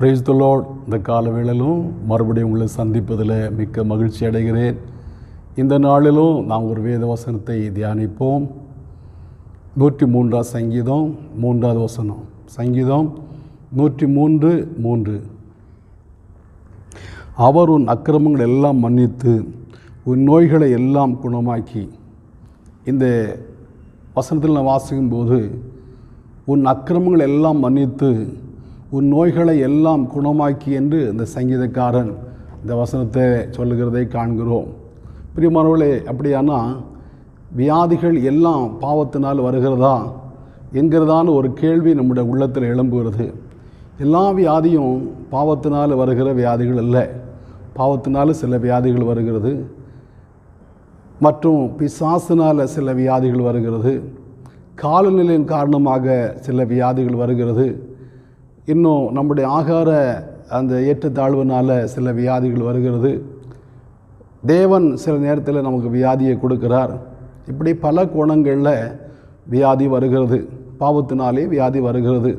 Praise the Lord இந்த காலவேளையிலும் மறுபடியும் உங்களை சந்திப்பதில் மிக்க மகிழ்ச்சி அடைகிறேன். இந்த நாளிலும் நாம் ஒரு வேத வசனத்தை தியானிப்போம். நூற்றி மூன்றாம் சங்கீதம் மூன்றாவது வசனம். சங்கீதம் நூற்றி மூன்று. மூன்று அவர் உன் அக்கிரமங்கள் எல்லாம் மன்னித்து உன் நோய்களை எல்லாம் குணமாக்கி. இந்த வசனத்தில் நான் வாசிக்கும்போது உன் அக்கிரமங்கள் எல்லாம் மன்னித்து உன் நோய்களை எல்லாம் குணமாக்கி என்று இந்த சங்கீதக்காரன் இந்த வசனத்தை சொல்லுகிறதை காண்கிறோம். பிரியமானவர்களே அப்படியானா வியாதிகள் எல்லாம் பாவத்தினால் வருகிறதா என்கிறதான ஒரு கேள்வி நம்முடைய உள்ளத்தில் எழும்புகிறது. எல்லா வியாதியும் பாவத்தினால் வருகிற வியாதிகள் அல்ல. பாவத்தினால் சில வியாதிகள் வருகிறது. மற்றும் பிசாசினால் சில வியாதிகள் வருகிறது. காலநிலையின் காரணமாக சில வியாதிகள் வருகிறது. இன்னும் நம்முடைய ஆகார அந்த ஏற்றத்தாழ்வுனால் சில வியாதிகள் வருகிறது. தேவன் சில நேரத்தில் நமக்கு வியாதியை கொடுக்கிறார். இப்படி பல கோணங்களில் வியாதி வருகிறது. பாவத்தினாலே வியாதி வருகிறது.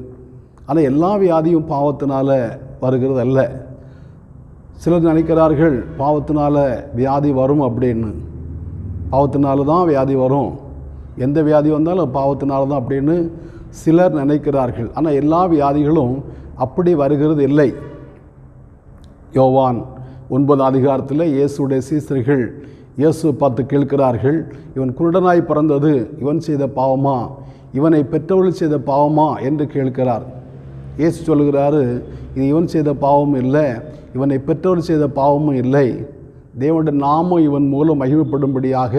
ஆனால் எல்லா வியாதியும் பாவத்தினால் வருகிறது அல்ல சிலர் நினைக்கிறார்கள் பாவத்தினால் வியாதி வரும் அப்படின்னு. பாவத்தினால தான் வியாதி வரும். எந்த வியாதி வந்தாலும் பாவத்தினால தான் அப்படின்னு. சிலர் நினைக்கிறார்கள். ஆனால் எல்லா வியாதிகளும் அப்படி வருகிறது இல்லை. யோவான் ஒன்பது அதிகாரத்தில் இயேசுடைய சீசர்கள் இயேசு பார்த்து கேட்கிறார்கள் இவன் குருடனாய் பிறந்தது இவன் செய்த பாவமா? இவனை பெற்றவர்கள் செய்த பாவமா? என்று கேட்கிறார். இயேசு சொல்கிறாரு இது இவன் செய்த பாவமும் இல்லை இவனை பெற்றவர்கள் செய்த பாவமும் இல்லை. தேவனுடைய நாமம் இவன் மூலம் மகிமைப்படும்படியாக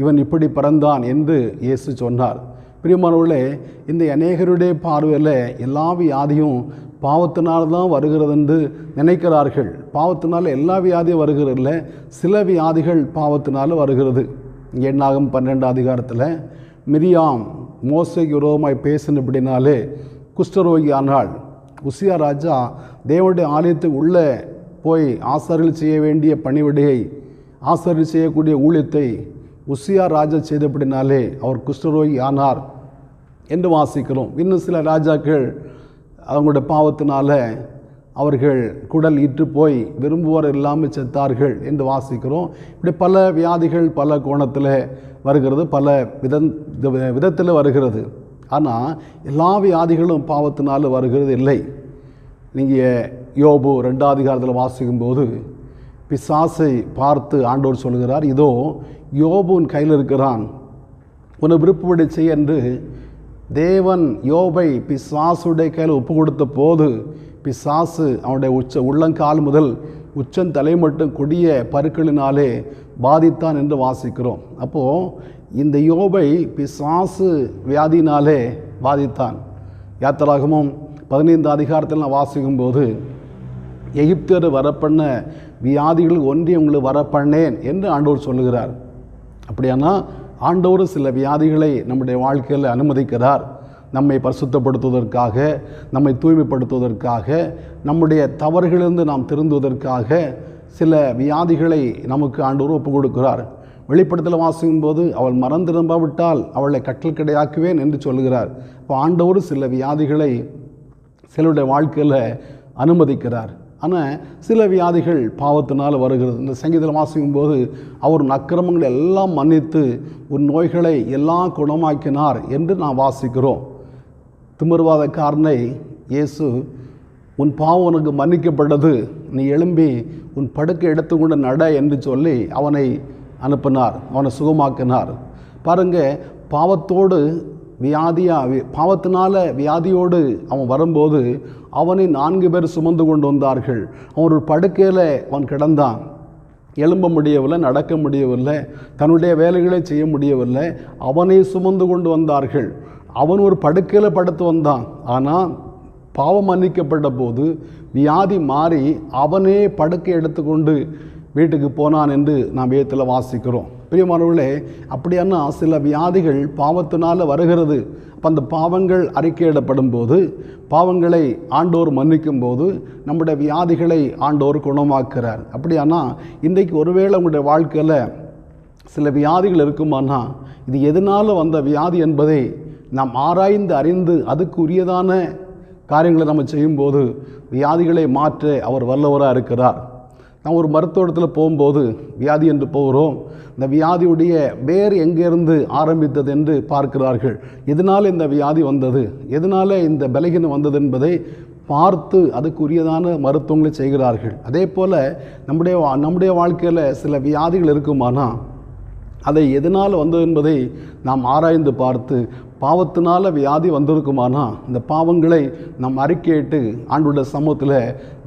இவன் இப்படி பிறந்தான் என்று இயேசு சொன்னார். பிரியமானவர்களே இந்த அநேகருடைய பார்வையில் எல்லா வியாதியும் பாவத்தினால் தான் வருகிறது என்று நினைக்கிறார்கள். பாவத்தினால் எல்லா வியாதியும் வருகிறதில்ல. சில வியாதிகள் பாவத்தினால் வருகிறது. எண்ணாகும் பன்னெண்டு அதிகாரத்தில் மிரியாம் மோசைக்கு விரோதமாய் பேசினபடினாலே குஷ்டரோகி ஆனாள் உசியா ராஜா தேவனுடைய ஆலயத்துக்கு உள்ளே போய் ஆசாரில் செய்ய வேண்டிய பணிவிடையை ஆசாரில் செய்யக்கூடிய ஊழியத்தை உசியா ராஜா செய்தபடினாலே அவர் குஷ்டரோகி ஆனார் என்று வாசிக்கிறோம். இன்னும் சில ராஜாக்கள் அவங்களுடைய பாவத்தினால அவர்கள் குடல் இற்று போய் விரும்புவோர் இல்லாமல் செத்தார்கள் என்று வாசிக்கிறோம். இப்படி பல வியாதிகள் பல கோணத்தில் வருகிறது பல வித விதத்தில் வருகிறது. ஆனால் எல்லா வியாதிகளும் பாவத்தினால் வருகிறது இல்லை. நீங்கள் யோபு ரெண்டாவது வாசிக்கும்போது பிசாசை பார்த்து ஆண்டோர் சொல்கிறார் இதோ யோபுன் கையில் இருக்கிறான். உன்னை விருப்பப்படி செய் என்று தேவன் யோபை பிசாசுடைய கையில் ஒப்பு கொடுத்த போது பிசாசு அவனுடைய உச்ச உள்ளங்கால் முதல் உச்சந்தலை மட்டும் கொடிய பருக்களினாலே பாதித்தான் என்று வாசிக்கிறோம். அப்போது இந்த யோபை பிசாசு வியாதினாலே பாதித்தான். யாத்திராகமும் பதினைந்து அதிகாரத்தில் நான் வாசிக்கும்போது எகிப்தர் வரப்பண்ண வியாதிகள் ஒன்றி உங்களுக்கு வரப்பண்ணேன் என்று ஆண்டவர் சொல்லுகிறார். அப்படியானா ஆண்டவர் சில வியாதிகளை நம்முடைய வாழ்க்கையில் அனுமதிக்கிறார். நம்மை பரிசுத்தப்படுத்துவதற்காக நம்மை தூய்மைப்படுத்துவதற்காக நம்முடைய தவறுகளிலிருந்து நாம் திருந்துவதற்காக சில வியாதிகளை நமக்கு ஆண்டவர் ஒப்பு கொடுக்கிறார் வெளிப்படத்தில் வாசிக்கும் போது அவள் மறந்திரும்பாவிட்டால் அவளை கட்டல் கிடையாக்குவேன் என்று சொல்லுகிறார். இப்போ ஆண்டவர் சில வியாதிகளை சிலருடைய வாழ்க்கையில் அனுமதிக்கிறார். ஆனால் சில வியாதிகள் பாவத்தினால் வருகிறது. இந்த சங்கீதத்தில் வாசிக்கும் போது அவர் உன் அக்கிரமங்களை எல்லாம் மன்னித்து உன் நோய்களை எல்லாம் குணமாக்கினார் என்று நான் வாசிக்கிறோம். திமிர்வாதக்காரனை இயேசு உன் பாவம் உனக்கு மன்னிக்கப்பட்டது. நீ எழும்பி உன் படுக்கை எடுத்துக்கொண்டு நட என்று சொல்லி அவனை அனுப்பினார். அவனை சுகமாக்கினார். பாருங்க பாவத்தோடு வியாதியாக பாவத்தினால வியாதியோடு அவன் வரும்போது அவனை நான்கு பேர் சுமந்து கொண்டு வந்தார்கள். அவன் ஒரு படுக்கையில் அவன் கிடந்தான். எழும்ப முடியவில்லை நடக்க முடியவில்லை தன்னுடைய வேலைகளை செய்ய முடியவில்லை அவனை சுமந்து கொண்டு வந்தார்கள். அவன் ஒரு படுக்கையில் படுத்து வந்தான். ஆனால் பாவம் மன்னிக்கப்பட்ட போது வியாதி மாறி அவனே படுக்கை எடுத்துக்கொண்டு வீட்டுக்கு போனான் என்று நாம் வேதத்தில் வாசிக்கிறோம். பிரியமானவர்களே அப்படியானா சில வியாதிகள் பாவத்தினால் வருகிறது. அப்போ அந்த பாவங்கள் அறிக்கையிடப்படும் போது பாவங்களை ஆண்டோர் மன்னிக்கும் போது நம்முடைய வியாதிகளை ஆண்டோர் குணமாக்குறார். அப்படியானா இன்றைக்கு ஒருவேளை உங்களுடைய வாழ்க்கையில் சில வியாதிகள் இருக்குமானா இது எதனால் வந்த வியாதி என்பதை நாம் ஆராய்ந்து அறிந்து அதுக்கு உரியதான காரியங்களை நம்ம செய்யும்போது வியாதிகளை மாற்ற அவர் வல்லவராக இருக்கிறார். நான் ஒரு மருத்துவத்தில் போகும்போது வியாதி என்று போகிறோம். இந்த வியாதியுடைய வேர் எங்கேருந்து ஆரம்பித்தது என்று பார்க்கிறார்கள். எதனால் இந்த வியாதி வந்தது? எதனால் இந்த பலகீனம் வந்தது என்பதை பார்த்து அதுக்குரியதான மருத்துவங்களை செய்கிறார்கள். அதே போல் நம்முடைய வா- நம்முடைய வாழ்க்கையில் சில வியாதிகள் இருக்குமானால் அதை எதனால் வந்தது என்பதை நாம் ஆராய்ந்து பார்த்து பாவத்தினால் வியாதி வந்திருக்குமானா இந்த பாவங்களை நாம் அறிக்கையிட்டு ஆண்டோட சமூகத்தில்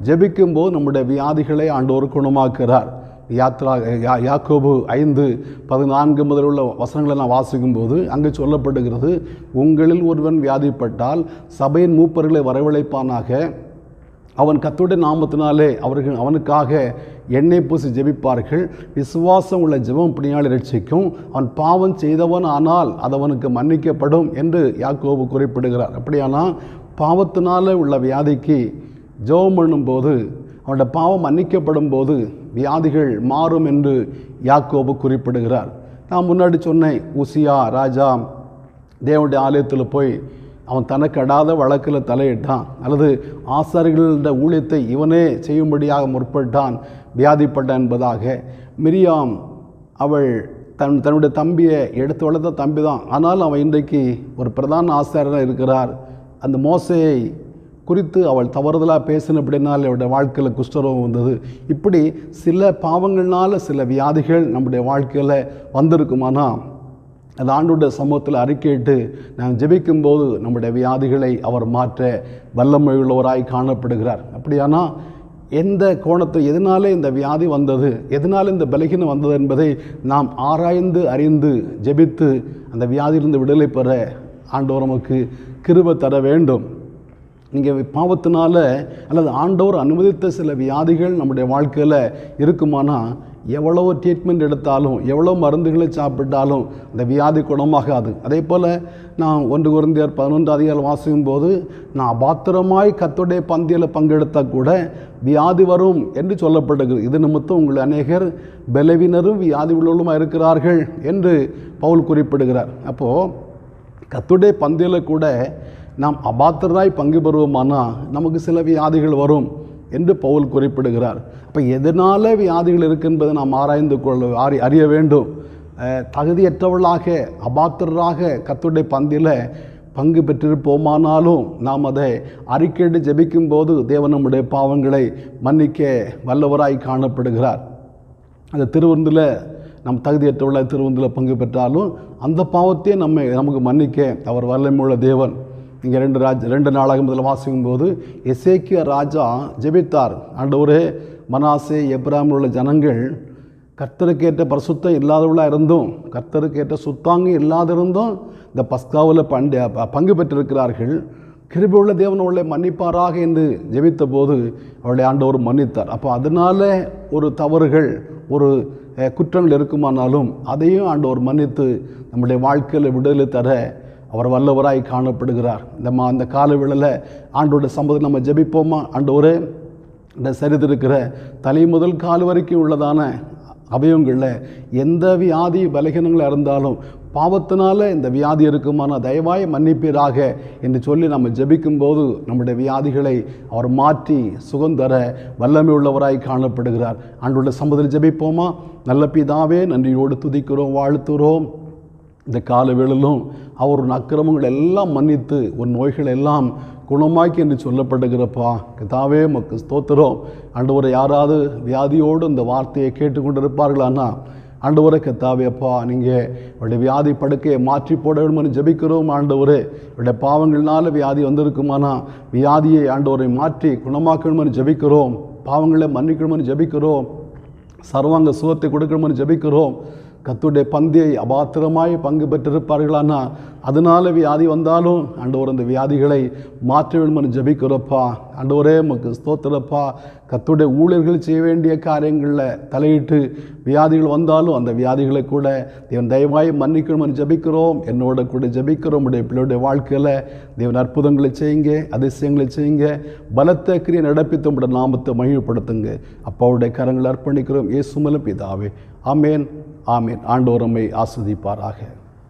ஜெபிக்கும்போது நம்முடைய வியாதிகளை ஆண்டோர் குணமாக்குறார் யாத்ரா யா யாக்கோபு ஐந்து பதினான்கு முதல் உள்ள வசனங்களை நான் வாசிக்கும்போது அங்கே சொல்லப்படுகிறது உங்களில் ஒருவன் வியாதிப்பட்டால் சபையின் மூப்பர்களை வரவழைப்பானாக. அவன் கத்துடைய நாமத்தினாலே அவர்கள் அவனுக்காக எண்ணெய் பூசி ஜெபிப்பார்கள். விசுவாசம் உள்ள ஜெபம் பிணியாளி ரட்சிக்கும் அவன் பாவம் செய்தவன் ஆனால் அதவனுக்கு அவனுக்கு மன்னிக்கப்படும் என்று யாக்கோபு குறிப்பிடுகிறார். அப்படியானால் பாவத்தினால உள்ள வியாதிக்கு ஜெபம் பண்ணும்போது அவனோட பாவம் மன்னிக்கப்படும் போது வியாதிகள் மாறும் என்று யாக்கோபு குறிப்பிடுகிறார். நான் முன்னாடி சொன்னேன் உசியா ராஜா தேவனுடைய ஆலயத்தில் போய் அவன் தனக்கு அடாத வழக்கில் தலையிட்டான். அல்லது ஆசாரிகளோட ஊழியத்தை இவனே செய்யும்படியாக முற்பட்டான் வியாதிப்பட்டான் என்பதாக. மிரியாம் அவள் தன் தன்னுடைய தம்பியை எடுத்து வளர்த்த தம்பி தான் ஆனால் அவன் இன்றைக்கு ஒரு பிரதான ஆசாரியராக இருக்கிறார். அந்த மோசையை குறித்து அவள் தவறுதலாக பேசினபடினால் அவளுடைய வாழ்க்கையில் குஷ்டரோகம் வந்தது. இப்படி சில பாவங்கள்னால சில வியாதிகள் நம்முடைய வாழ்க்கையில் வந்திருக்குமானா அந்த ஆண்டுடைய சமூகத்தில் அறிக்கையிட்டு நாம் ஜெபிக்கும்போது நம்முடைய வியாதிகளை அவர் மாற்ற வல்லமை உள்ளவராய் காணப்படுகிறார். அப்படியானா எந்த கோணத்தை எதனாலே இந்த வியாதி வந்தது எதனால் இந்த பலகீனம் வந்தது என்பதை நாம் ஆராய்ந்து அறிந்து ஜெபித்து அந்த வியாதியிலிருந்து விடுதலை பெற ஆண்டவர் நமக்கு கிருப தர வேண்டும். நீங்கள் பாவத்தினால அல்லது ஆண்டவர் அனுமதித்த சில வியாதிகள் நம்முடைய வாழ்க்கையில் இருக்குமானா எவ்வளோ ட்ரீட்மெண்ட் எடுத்தாலும் எவ்வளோ மருந்துகளை சாப்பிட்டாலும் அந்த வியாதி குணமாகாது. அதே போல் நான் ஒன்று குருந்தியர் பதினொன்று அதிகாரம் வாசிக்கும் போது நான் அபாத்திரமாய் கத்துடைய பந்தியில் பங்கெடுத்தால் கூட வியாதி வரும் என்று சொல்லப்படுகிறது. இது நிமித்தம் உங்கள் அநேகர் பலவினரும் வியாதி உள்ளவர்களுமாக இருக்கிறார்கள் என்று பவுல் குறிப்பிடுகிறார். அப்போது கத்துடைய பந்தியில் கூட நாம் அபாத்திரராய் பங்கு பெறுவோமானால் நமக்கு சில வியாதிகள் வரும். என்று பவுல் குறிப்பிடுகிறார். அப்போ எதனால் வியாதிகள் இருக்குஎன்பதை நாம் ஆராய்ந்து கொள்ள அறி அறிய வேண்டும். தகுதியற்றவர்களாக அபாத்திரராக கத்துடைய பந்தியில் பங்கு பெற்றிருப்போமானாலும் நாம் அதை அறிக்கையிட்டு ஜெபிக்கும் போது தேவன் நம்முடைய பாவங்களை மன்னிக்க வல்லவராய் காணப்படுகிறார். அந்த திருவிருந்தில் நம் தகுதியற்றவர்களாக திருவிருந்தில் பங்கு பெற்றாலும் அந்த பாவத்தையே நம்மை நமக்கு மன்னிக்க அவர் வல்லமுள்ள தேவன். இங்கே ரெண்டு ராஜ் ரெண்டு நாளாக முதல்ல வாசிக்கும் போது எசேக்கிய ராஜா ஜெபித்தார். ஆண்டவரே மனாசே எப்ராமில் உள்ள ஜனங்கள் கர்த்தருக்கேற்ற பரிசுத்தம் இல்லாதவளாக இருந்தும் கர்த்தருக்கேற்ற சுத்தாங்க இல்லாதிருந்தும் இந்த பஸ்காவில் பண்டு பங்கு பெற்றிருக்கிறார்கள். கிருபியுள்ள தேவன் அவளை மன்னிப்பாராக என்று ஜெபித்த போது அவளை ஆண்டவர் மன்னித்தார். அப்போ அதனால ஒரு தவறுகள் ஒரு குற்றங்கள் இருக்குமானாலும் அதையும் ஆண்டவர் மன்னித்து நம்முடைய வாழ்க்கையில் விடுதலை தர அவர் வல்லவராய் காணப்படுகிறார். இந்த மா அந்த காலவேளையில் ஆண்டோட சம்பதம் நம்ம ஜெபிப்போமா? ஒரு இந்த சரித்திருக்கிற தலை முதல் கால் வரைக்கும் உள்ளதான அவயவங்களில் எந்த வியாதி பலகீனங்களாக இருந்தாலும் பாவத்தினால இந்த வியாதி இருக்குமான தயவாய் மன்னிப்பீராக என்று சொல்லி நம்ம ஜெபிக்கும்போது நம்முடைய வியாதிகளை அவர் மாற்றி சுகந்தர வல்லமை உள்ளவராய் காணப்படுகிறார். ஆண்டோட சம்பதில் ஜெபிப்போமா? நல்ல பிதாவே நன்றியோடு துதிக்கிறோம் வாழ்த்துகிறோம் இந்த காலவேளிலும் அவர் உன் அக்கிரமங்கள் எல்லாம் மன்னித்து உன் நோய்கள் எல்லாம் குணமாக்கி என்று சொல்லப்படுகிறப்பா. கதாவே மக்கு ஸ்தோத்திரம். ஆண்டவரை யாராவது வியாதியோடு இந்த வார்த்தையை கேட்டுக்கொண்டிருப்பார்களானா ஆண்டவரை கத்தாவே அப்பா நீங்கள் அவருடைய வியாதி படுக்கையை மாற்றி போட வேண்டும்னு ஜெபிக்கிறோம் ஆண்டவரே. அவருடைய பாவங்கள்னால வியாதி வந்திருக்குமானா வியாதியை ஆண்டவரை மாற்றி குணமாக்கணும்னு ஜபிக்கிறோம். பாவங்களை மன்னிக்கணும்னு ஜெபிக்கிறோம். சர்வாங்க சுகத்தை கொடுக்கணும்னு ஜெபிக்கிறோம். கத்துடைய பந்தியை அபாத்திரமாய் பங்கு பெற்றிருப்பார்களானா? அதனால் வியாதி வந்தாலும் ஆண்டவர் அந்த வியாதிகளை மாற்ற வேண்டும் ஜபிக்கிறப்பா. ஆண்டவரே நமக்கு ஸ்தோத்திரப்பா. கத்துடைய ஊழியர்கள் செய்ய வேண்டிய காரியங்களில் தலையிட்டு வியாதிகள் வந்தாலும் அந்த வியாதிகளை கூட தேவன் தயவாய் மன்னிக்கணும்னு ஜபிக்கிறோம். என்னோட கூட ஜெபிக்கிறோம். உடைய பிள்ளையுடைய வாழ்க்கையில் தேவன் அற்புதங்களை செய்யுங்க அதிசயங்களை செய்யுங்க. பலத்த கிரியை நடப்பித்து நாமத்தை மகிழ்ப்படுத்துங்க அப்பாவுடைய கரங்களை அர்ப்பணிக்கிறோம். ஏசுமலும் பிதாவே. ஆமேன். ஆமீன். ஆண்டோரமை ஆஸ்வதிப்பாராக